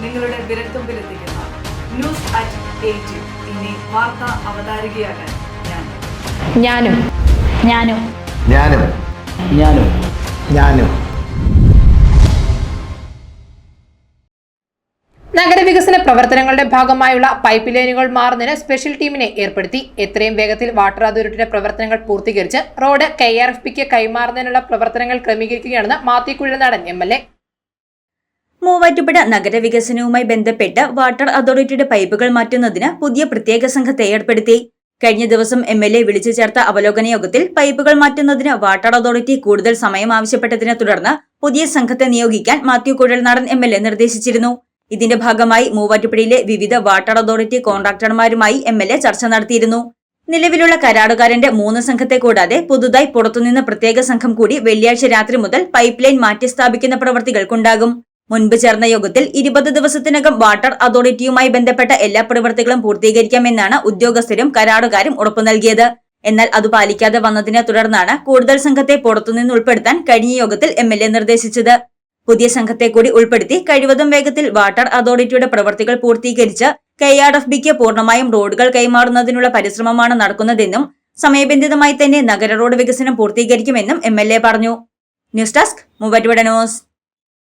നിങ്ങളുടെ വിരൽത്തുമ്പിലെത്തിക്കുന്ന. News at eight ഇനി വാർത്ത അവതാരികയാകാൻ ഞാൻ. ഞാനും. ഞാനും. ഞാനും. ഞാനും. ഞാനും. നഗരവികസന പ്രവർത്തനങ്ങളുടെ ഭാഗമായുള്ള പൈപ്പ് ലൈനുകൾ മാറുന്നതിന് സ്പെഷ്യൽ ടീമിനെ ഏർപ്പെടുത്തി. എത്രയും വേഗത്തിൽ വാട്ടർ അതോറിറ്റിയുടെ പ്രവർത്തനങ്ങൾ പൂർത്തീകരിച്ച് റോഡ് കെ ആർ എഫ് പിക്ക് കൈമാറുന്നതിനുള്ള പ്രവർത്തനങ്ങൾ ക്രമീകരിക്കുകയാണെന്ന് Mathew Kuzhalnadan M L A. Muvattupuzha നഗരവികസനവുമായി ബന്ധപ്പെട്ട് വാട്ടർ അതോറിറ്റിയുടെ പൈപ്പുകൾ മാറ്റുന്നതിന് പുതിയ പ്രത്യേക സംഘത്തെ ഏർപ്പെടുത്തി. കഴിഞ്ഞ ദിവസം എം എൽ എ വിളിച്ചു ചേർത്ത അവലോകന യോഗത്തിൽ പൈപ്പുകൾ മാറ്റുന്നതിന് വാട്ടർ അതോറിറ്റി കൂടുതൽ സമയം ആവശ്യപ്പെട്ടതിനെ തുടർന്ന് പുതിയ സംഘത്തെ നിയോഗിക്കാൻ Mathew Kuzhalnadan M L A നിർദ്ദേശിച്ചിരുന്നു. ഇതിന്റെ ഭാഗമായി മൂവാറ്റുപുഴയിലെ വിവിധ വാട്ടർ അതോറിറ്റി കോൺട്രാക്ടർമാരുമായി എം എൽ എ ചർച്ച നടത്തിയിരുന്നു. നിലവിലുള്ള കരാറുകാരന്റെ മൂന്ന് സംഘത്തെ കൂടാതെ പുതുതായി പുറത്തുനിന്ന് പ്രത്യേക സംഘം കൂടി വെള്ളിയാഴ്ച രാത്രി മുതൽ പൈപ്പ് ലൈൻ മാറ്റി സ്ഥാപിക്കുന്ന പ്രവൃത്തികൾക്കുണ്ടാകും. മുൻപ് ചേർന്ന യോഗത്തിൽ ഇരുപത് ദിവസത്തിനകം വാട്ടർ അതോറിറ്റിയുമായി ബന്ധപ്പെട്ട എല്ലാ പ്രവൃത്തികളും പൂർത്തീകരിക്കാമെന്നാണ് ഉദ്യോഗസ്ഥരും കരാറുകാരും ഉറപ്പു നൽകിയത്. എന്നാൽ അത് പാലിക്കാതെ വന്നതിനെ തുടർന്നാണ് കൂടുതൽ സംഘത്തെ പുറത്തുനിന്ന് ഉൾപ്പെടുത്താൻ കഴിഞ്ഞ യോഗത്തിൽ എം എൽ എ നിർദ്ദേശിച്ചത്. പുതിയ സംഘത്തെ കൂടി ഉൾപ്പെടുത്തി കഴിവതും വേഗത്തിൽ വാട്ടർ അതോറിറ്റിയുടെ പ്രവൃത്തികൾ പൂർത്തീകരിച്ച് കെ ആർ എഫ് ബിക്ക് പൂർണമായും റോഡുകൾ കൈമാറുന്നതിനുള്ള പരിശ്രമമാണ് നടക്കുന്നതെന്നും സമയബന്ധിതമായി തന്നെ നഗര റോഡ് വികസനം പൂർത്തീകരിക്കുമെന്നും എം എൽ എ പറഞ്ഞു. News desk Muvattupuzha news.